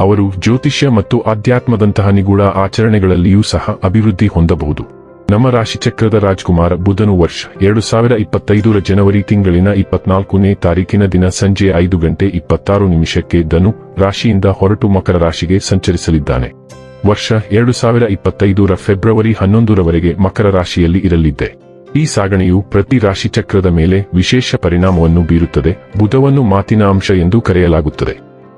ಅವರು ಜ್ಯೋತಿಷ್ಯ ಮತ್ತು ಆಧ್ಯಾತ್ಮದಂತಹ ನಿಗೂಢ ಆಚರಣೆಗಳಲ್ಲಿಯೂ ಸಹ ಅಭಿವೃದ್ಧಿ ಹೊಂದಬಹುದು. ನಮ್ಮ ರಾಶಿಚಕ್ರದ ರಾಜ್ಕುಮಾರ ಬುಧನು ವರ್ಷ ಎರಡು ಸಾವಿರ ಇಪ್ಪತ್ತೈದರ ಜನವರಿ ತಿಂಗಳಿನ ಇಪ್ಪತ್ನಾಲ್ಕನೇ ತಾರೀಕಿನ ದಿನ ಸಂಜೆ ಐದು ಗಂಟೆ ಇಪ್ಪತ್ತಾರು ನಿಮಿಷಕ್ಕೆ ಧನು ರಾಶಿಯಿಂದ ಹೊರಟು ಮಕರ ರಾಶಿಗೆ ಸಂಚರಿಸಲಿದ್ದಾನೆ. ವರ್ಷ ಎರಡು ಸಾವಿರ ಇಪ್ಪತ್ತೈದರ ಫೆಬ್ರವರಿ ಹನ್ನೊಂದರವರೆಗೆ ಮಕರ ರಾಶಿಯಲ್ಲಿ ಇರಲಿದ್ದೆ. ಈ ಸಾಗಣೆಯು ಪ್ರತಿ ರಾಶಿಚಕ್ರದ ಮೇಲೆ ವಿಶೇಷ ಪರಿಣಾಮವನ್ನು ಬೀರುತ್ತದೆ. ಬುಧವನ್ನು ಮಾತಿನ ಅಂಶ ಎಂದು ಕರೆಯಲಾಗುತ್ತದೆ.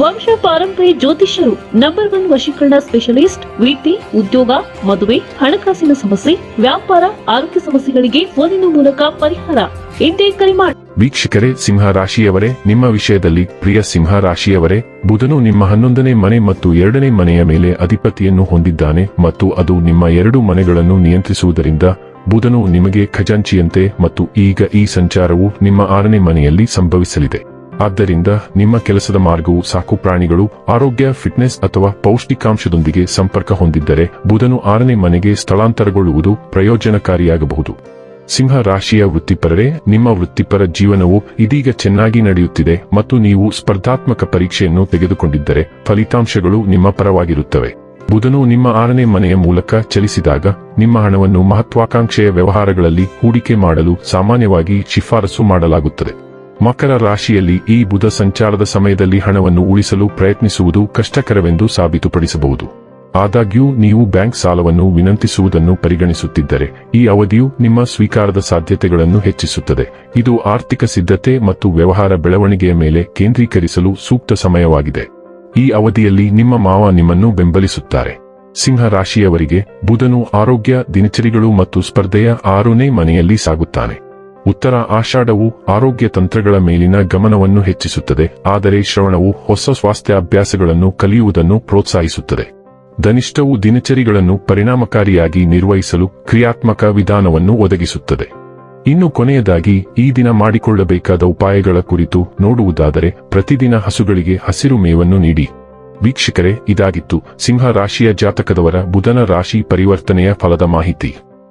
ವಂಶ ಪಾರಂಪರ್ಯ ಜ್ಯೋತಿಷ್ಯರು ನಂಬರ್ ಒನ್ ವಶೀಕರಣ ಸ್ಪೆಷಲಿಸ್ಟ್ ವೃತ್ತಿ ಉದ್ಯೋಗ, ಮದುವೆ, ಹಣಕಾಸಿನ ಸಮಸ್ಯೆ, ವ್ಯಾಪಾರ, ಆರೋಗ್ಯ ಸಮಸ್ಯೆಗಳಿಗೆ ಫೋನಿನ ಮೂಲಕ ಪರಿಹಾರ. ಇಂದೇ ಕರೆ ಮಾಡಿ ವೀಕ್ಷಕರೇ, ಸಿಂಹ ರಾಶಿಯವರೇ, ನಿಮ್ಮ ವಿಷಯದಲ್ಲಿ ಪ್ರಿಯ ಸಿಂಹ ರಾಶಿಯವರೇ, ಬುಧನು ನಿಮ್ಮ ಹನ್ನೊಂದನೇ ಮನೆ ಮತ್ತು ಎರಡನೇ ಮನೆಯ ಮೇಲೆ ಅಧಿಪತಿಯನ್ನು ಹೊಂದಿದ್ದಾನೆ ಮತ್ತು ಅದು ನಿಮ್ಮ ಎರಡು ಮನೆಗಳನ್ನು ನಿಯಂತ್ರಿಸುವುದರಿಂದ ಬುಧನು ನಿಮಗೆ ಖಜಾಂಚಿಯಂತೆ ಮತ್ತು ಈಗ ಈ ಸಂಚಾರವು ನಿಮ್ಮ ಆರನೇ ಮನೆಯಲ್ಲಿ ಸಂಭವಿಸಲಿದೆ. ಆದ್ದರಿಂದ ನಿಮ್ಮ ಕೆಲಸದ ಮಾರ್ಗವು ಸಾಕು ಪ್ರಾಣಿಗಳು, ಆರೋಗ್ಯ, ಫಿಟ್ನೆಸ್ ಅಥವಾ ಪೌಷ್ಟಿಕಾಂಶದೊಂದಿಗೆ ಸಂಪರ್ಕ ಹೊಂದಿದ್ದರೆ ಬುಧನು ಆರನೇ ಮನೆಗೆ ಸ್ಥಳಾಂತರಗೊಳ್ಳುವುದು ಪ್ರಯೋಜನಕಾರಿಯಾಗಬಹುದು. ಸಿಂಹ ರಾಶಿಯ ವೃತ್ತಿಪರರೇ, ನಿಮ್ಮ ವೃತ್ತಿಪರ ಜೀವನವು ಇದೀಗ ಚೆನ್ನಾಗಿ ನಡೆಯುತ್ತಿದೆ ಮತ್ತು ನೀವು ಸ್ಪರ್ಧಾತ್ಮಕ ಪರೀಕ್ಷೆಯನ್ನು ತೆಗೆದುಕೊಂಡಿದ್ದರೆ ಫಲಿತಾಂಶಗಳು ನಿಮ್ಮ ಪರವಾಗಿರುತ್ತವೆ. ಬುಧನು ನಿಮ್ಮ ಆರನೇ ಮನೆಯ ಮೂಲಕ ಚಲಿಸಿದಾಗ ನಿಮ್ಮ ಹಣವನ್ನು ಮಹತ್ವಾಕಾಂಕ್ಷೆಯ ವ್ಯವಹಾರಗಳಲ್ಲಿ ಹೂಡಿಕೆ ಮಾಡಲು ಸಾಮಾನ್ಯವಾಗಿ ಶಿಫಾರಸು ಮಾಡಲಾಗುತ್ತದೆ. ಮಕರ ರಾಶಿಯಲ್ಲಿ ಈ ಬುಧ ಸಂಚಾರದ ಸಮಯದಲ್ಲಿ ಹಣವನ್ನು ಉಳಿಸಲು ಪ್ರಯತ್ನಿಸುವುದು ಕಷ್ಟಕರವೆಂದು ಸಾಬೀತುಪಡಿಸಬಹುದು. ಆದಾಗ್ಯೂ, ನೀವು ಬ್ಯಾಂಕ್ ಸಾಲವನ್ನು ವಿನಂತಿಸುವುದನ್ನು ಪರಿಗಣಿಸುತ್ತಿದ್ದರೆ, ಈ ಅವಧಿಯು ನಿಮ್ಮ ಸ್ವೀಕಾರದ ಸಾಧ್ಯತೆಗಳನ್ನು ಹೆಚ್ಚಿಸುತ್ತದೆ. ಇದು ಆರ್ಥಿಕ ಸಿದ್ಧತೆ ಮತ್ತು ವ್ಯವಹಾರ ಬೆಳವಣಿಗೆಯ ಮೇಲೆ ಕೇಂದ್ರೀಕರಿಸಲು ಸೂಕ್ತ ಸಮಯವಾಗಿದೆ. ಈ ಅವಧಿಯಲ್ಲಿ ನಿಮ್ಮ ಮಾವ ನಿಮ್ಮನ್ನು ಬೆಂಬಲಿಸುತ್ತಾರೆ. ಸಿಂಹ ರಾಶಿಯವರಿಗೆ ಬುಧನು ಆರೋಗ್ಯ, ದಿನಚರಿಗಳು ಮತ್ತು ಸ್ಪರ್ಧೆಯ ಆರನೇ ಮನೆಯಲ್ಲಿ ಸಾಗುತ್ತಾನೆ. ಉತ್ತರ ಆಷಾಢವು ಆರೋಗ್ಯ ತಂತ್ರಗಳ ಮೇಲಿನ ಗಮನವನ್ನು ಹೆಚ್ಚಿಸುತ್ತದೆ, ಆದರೆ ಶ್ರವಣವು ಹೊಸ ಸ್ವಾಸ್ಥ್ಯ ಅಭ್ಯಾಸಗಳನ್ನು ಕಲಿಯುವುದನ್ನು ಪ್ರೋತ್ಸಾಹಿಸುತ್ತದೆ. ಧನಿಷ್ಠವು ದಿನಚರಿಗಳನ್ನು ಪರಿಣಾಮಕಾರಿಯಾಗಿ ನಿರ್ವಹಿಸಲು ಕ್ರಿಯಾತ್ಮಕ ವಿಧಾನವನ್ನು ಒದಗಿಸುತ್ತದೆ. ಇನ್ನು ಕೊನೆಯದಾಗಿ, ಈ ದಿನ ಮಾಡಿಕೊಳ್ಳಬೇಕಾದ ಉಪಾಯಗಳ ಕುರಿತು ನೋಡುವುದಾದರೆ, ಪ್ರತಿದಿನ ಹಸುಗಳಿಗೆ ಹಸಿರು ಮೇವನ್ನು ನೀಡಿ. ವೀಕ್ಷಕರೇ, ಇದಾಗಿತ್ತು ಸಿಂಹ ರಾಶಿಯ ಜಾತಕದವರ ಬುಧನ ರಾಶಿ ಪರಿವರ್ತನೆಯ ಫಲದ ಮಾಹಿತಿ.